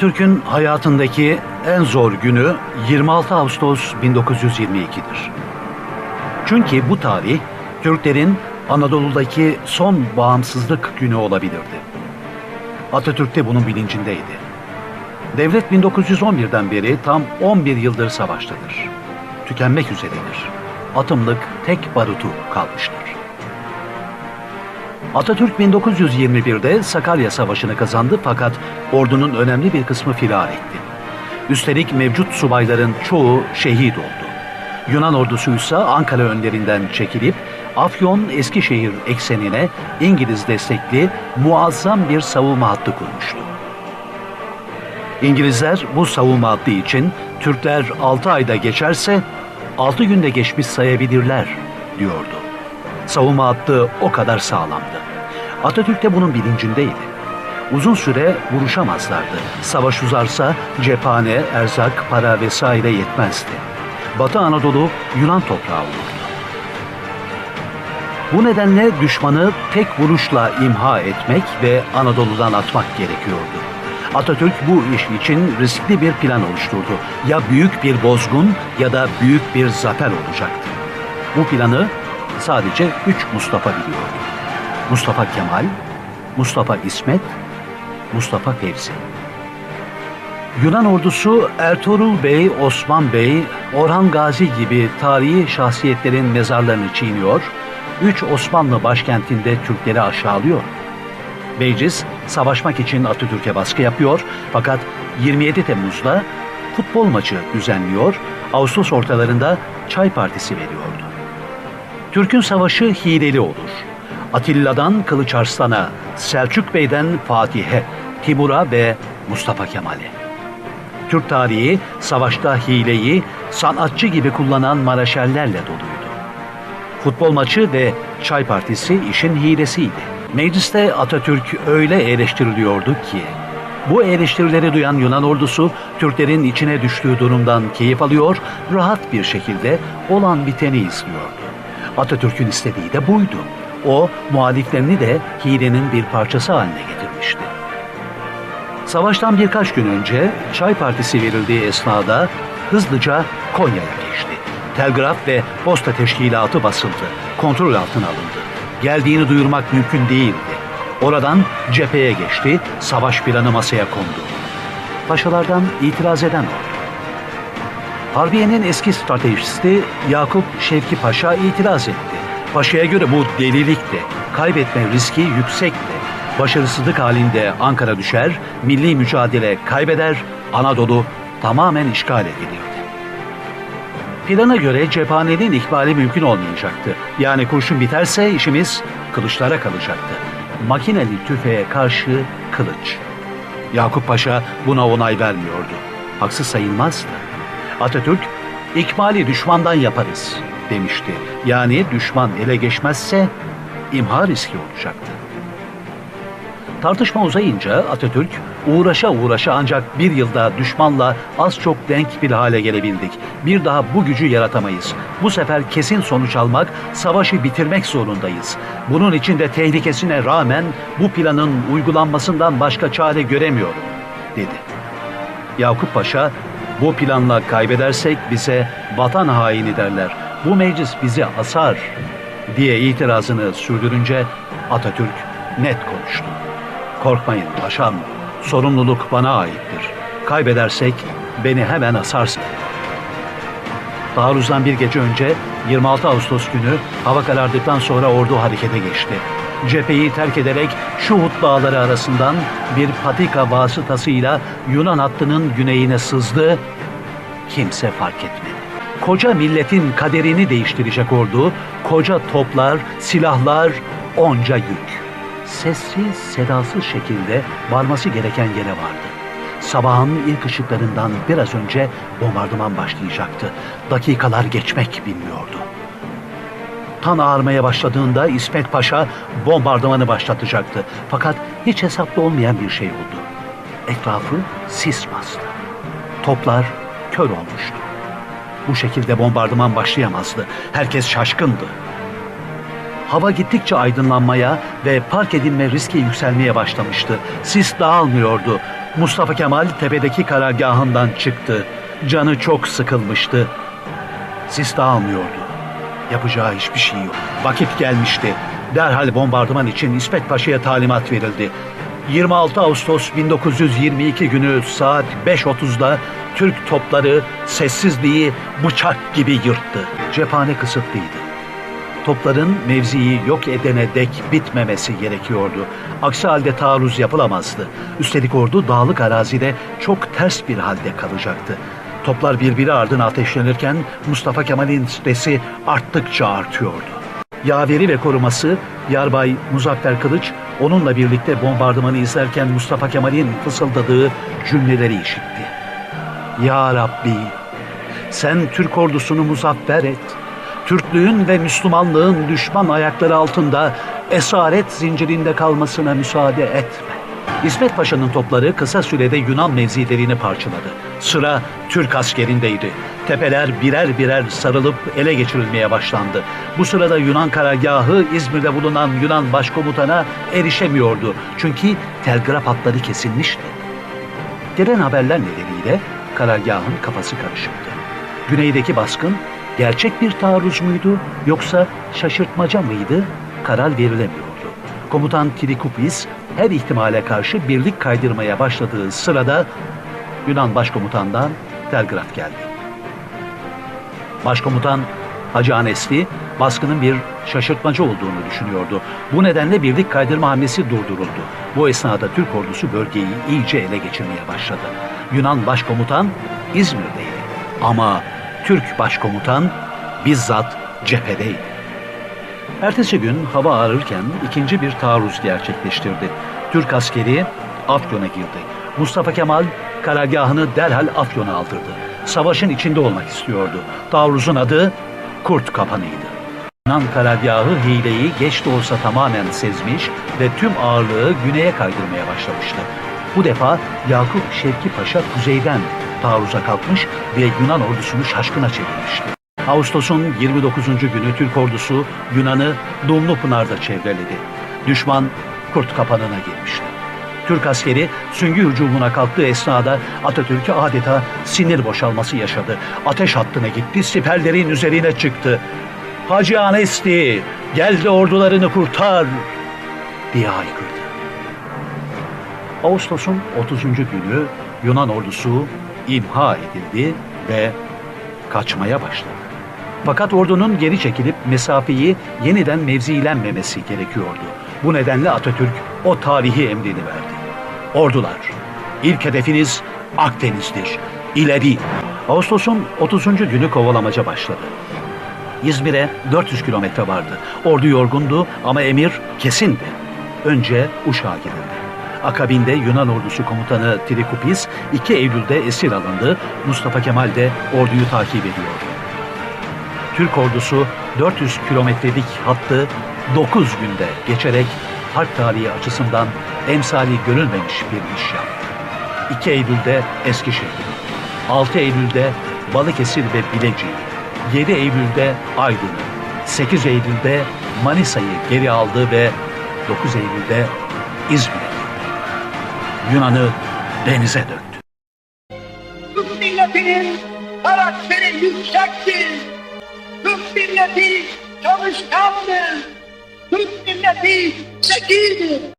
Türk'ün hayatındaki en zor günü 26 Ağustos 1922'dir. Çünkü bu tarih Türklerin Anadolu'daki son bağımsızlık günü olabilirdi. Atatürk de bunun bilincindeydi. Devlet 1911'den beri tam 11 yıldır savaştadır. Tükenmek üzeredir. Atımlık tek barutu kalmıştır. Atatürk 1921'de Sakarya Savaşı'nı kazandı fakat ordunun önemli bir kısmı firar etti. Üstelik mevcut subayların çoğu şehit oldu. Yunan ordusuysa Ankara önlerinden çekilip Afyon Eskişehir eksenine İngiliz destekli muazzam bir savunma hattı kurmuştu. İngilizler bu savunma hattı için Türkler 6 ayda geçerse 6 günde geçmiş sayabilirler diyordu. Savunma hattı o kadar sağlamdı. Atatürk de bunun bilincindeydi. Uzun süre vuruşamazlardı. Savaş uzarsa cephane, erzak, para vesaire yetmezdi. Batı Anadolu Yunan toprağı olurdu. Bu nedenle düşmanı tek vuruşla imha etmek ve Anadolu'dan atmak gerekiyordu. Atatürk bu iş için riskli bir plan oluşturdu. Ya büyük bir bozgun ya da büyük bir zafer olacaktı. Bu planı sadece üç Mustafa biliyordu. Mustafa Kemal, Mustafa İsmet, Mustafa Fevzi. Yunan ordusu Ertuğrul Bey, Osman Bey, Orhan Gazi gibi tarihi şahsiyetlerin mezarlarını çiğniyor, üç Osmanlı başkentinde Türkleri aşağılıyor. Beyciz savaşmak için Atatürk'e baskı yapıyor fakat 27 Temmuz'da futbol maçı düzenliyor, Ağustos ortalarında çay partisi veriyordu. Türk'ün savaşı hileli olur. Atilla'dan Kılıç Arslan'a, Selçuk Bey'den Fatih'e, Timur'a ve Mustafa Kemal'e. Türk tarihi savaşta hileyi sanatçı gibi kullanan maraşellerle doluydu. Futbol maçı ve çay partisi işin hilesiydi. Mecliste Atatürk öyle eleştiriliyordu ki, bu eleştirileri duyan Yunan ordusu Türklerin içine düştüğü durumdan keyif alıyor, rahat bir şekilde olan biteni izliyordu. Atatürk'ün istediği de buydu. O muhaliflerini de hilenin bir parçası haline getirmişti. Savaştan birkaç gün önce çay partisi verildiği esnada hızlıca Konya'ya geçti. Telgraf ve posta teşkilatı basıldı. Kontrol altına alındı. Geldiğini duyurmak mümkün değildi. Oradan cepheye geçti, savaş planı masaya kondu. Paşalardan itiraz eden oldu. Harbiye'nin eski stratejisti Yakup Şevki Paşa itiraz etti. Paşa'ya göre bu delilikti. Kaybetme riski yüksekti. Başarısızlık halinde Ankara düşer, milli mücadele kaybeder, Anadolu tamamen işgal edilirdi. Plana göre cephanenin ikbali mümkün olmayacaktı. Yani kurşun biterse işimiz kılıçlara kalacaktı. Makineli tüfeğe karşı kılıç. Yakup Paşa buna onay vermiyordu. Haksız sayılmazdı. Atatürk, ikmali düşmandan yaparız demişti. Yani düşman ele geçmezse imha riski olacaktı. Tartışma uzayınca Atatürk uğraşa uğraşa ancak bir yılda düşmanla az çok denk bir hale gelebildik. Bir daha bu gücü yaratamayız. Bu sefer kesin sonuç almak, savaşı bitirmek zorundayız. Bunun için de tehlikesine rağmen bu planın uygulanmasından başka çare göremiyorum, dedi. Yakup Paşa, bu planla kaybedersek bize vatan haini derler. Bu meclis bizi asar diye itirazını sürdürünce Atatürk net konuştu. Korkmayın paşam, sorumluluk bana aittir. Kaybedersek beni hemen asarsın. Taarruzdan bir gece önce 26 Ağustos günü hava karardıktan sonra ordu harekete geçti. Cepheyi terk ederek Şuhut dağları arasından bir patika vasıtasıyla Yunan hattının güneyine sızdı. Kimse fark etmedi. Koca milletin kaderini değiştirecek ordu, koca toplar, silahlar, onca yük. Sessiz, sedasız şekilde varması gereken yere vardı. Sabahın ilk ışıklarından biraz önce bombardıman başlayacaktı. Dakikalar geçmek bilmiyordu. Tan ağarmaya başladığında İsmet Paşa bombardımanı başlatacaktı. Fakat hiç hesaplı olmayan bir şey oldu. Etrafı sis bastı. Toplar kör olmuştu. Bu şekilde bombardıman başlayamazdı. Herkes şaşkındı. Hava gittikçe aydınlanmaya ve park edilme riski yükselmeye başlamıştı. Sis dağılmıyordu. Mustafa Kemal tepedeki karargahından çıktı. Canı çok sıkılmıştı. Sis dağılmıyordu. Yapacağı hiçbir şey yok. Vakit gelmişti. Derhal bombardıman için İsmet Paşa'ya talimat verildi. 26 Ağustos 1922 günü saat 5.30'da Türk topları sessizliği bıçak gibi yırttı. Cephane kısıtlıydı. Topların mevziyi yok edene dek bitmemesi gerekiyordu. Aksi halde taarruz yapılamazdı. Üstelik ordu dağlık arazide çok ters bir halde kalacaktı. Toplar birbiri ardına ateşlenirken Mustafa Kemal'in stresi arttıkça artıyordu. Yaveri ve koruması Yarbay Muzaffer Kılıç onunla birlikte bombardımanı izlerken Mustafa Kemal'in fısıldadığı cümleleri işitti. Ya Rabbi sen Türk ordusunu muzaffer et. Türklüğün ve Müslümanlığın düşman ayakları altında esaret zincirinde kalmasına müsaade etme. İsmet Paşa'nın topları kısa sürede Yunan mevzilerini parçaladı. Sıra Türk askerindeydi. Tepeler birer birer sarılıp ele geçirilmeye başlandı. Bu sırada Yunan karargahı İzmir'de bulunan Yunan başkomutana erişemiyordu. Çünkü telgraf hatları kesilmişti. Gelen haberler nedeniyle karargahın kafası karışıktı. Güneydeki baskın gerçek bir taarruz muydu yoksa şaşırtmaca mıydı karar verilemiyordu. Komutan Kirikupis her ihtimale karşı birlik kaydırmaya başladığı sırada Yunan başkomutandan telgraf geldi. Başkomutan Hacı Anesli baskının bir şaşırtmacı olduğunu düşünüyordu. Bu nedenle birlik kaydırma hamlesi durduruldu. Bu esnada Türk ordusu bölgeyi iyice ele geçirmeye başladı. Yunan başkomutan İzmir'deydi. Ama Türk başkomutan bizzat cephedeydi. Ertesi gün hava ağrırken ikinci bir taarruz gerçekleştirdi. Türk askeri Afyon'a girdi. Mustafa Kemal karargahını derhal Afyon'a aldırdı. Savaşın içinde olmak istiyordu. Taarruzun adı Kurt Kapanı'ydı. Yunan karargahı hileyi geç de olsa tamamen sezmiş ve tüm ağırlığı güneye kaydırmaya başlamıştı. Bu defa Yakup Şevki Paşa kuzeyden taarruza kalkmış ve Yunan ordusunu şaşkına çevirmişti. Ağustos'un 29. günü Türk ordusu Yunan'ı Dumlupınar'da çevreledi. Düşman Kurt Kapanı'na girmişti. Türk askeri süngü hücumuna kalktığı esnada Atatürk'ü adeta sinir boşalması yaşadı. Ateş hattına gitti, siperlerin üzerine çıktı. Hacı Anesti, gel de ordularını kurtar diye haykırdı. Ağustos'un 30. günü Yunan ordusu imha edildi ve kaçmaya başladı. Fakat ordunun geri çekilip mesafeyi yeniden mevzilenmemesi gerekiyordu. Bu nedenle Atatürk o tarihi emrini verdi. Ordular, ilk hedefiniz Akdeniz'dir. İleri. Ağustos'un 30. günü kovalamaca başladı. İzmir'e 400 kilometre vardı. Ordu yorgundu ama emir kesindi. Önce Uşak'a girildi. Akabinde Yunan ordusu komutanı Trikupis 2 Eylül'de esir alındı. Mustafa Kemal de orduyu takip ediyordu. Türk ordusu 400 kilometrelik hattı 9 günde geçerek harp tarihi açısından emsali görülmemiş bir iş yaptı. 2 Eylül'de Eskişehir, 6 Eylül'de Balıkesir ve Bilecik, 7 Eylül'de Aydın'ı, 8 Eylül'de Manisa'yı geri aldı ve 9 Eylül'de İzmir'e. Yunan'ı denize döktü. Türk milletinin karakteri yüksektir. Türk milleti çalışkandır. Türk milleti zekidir.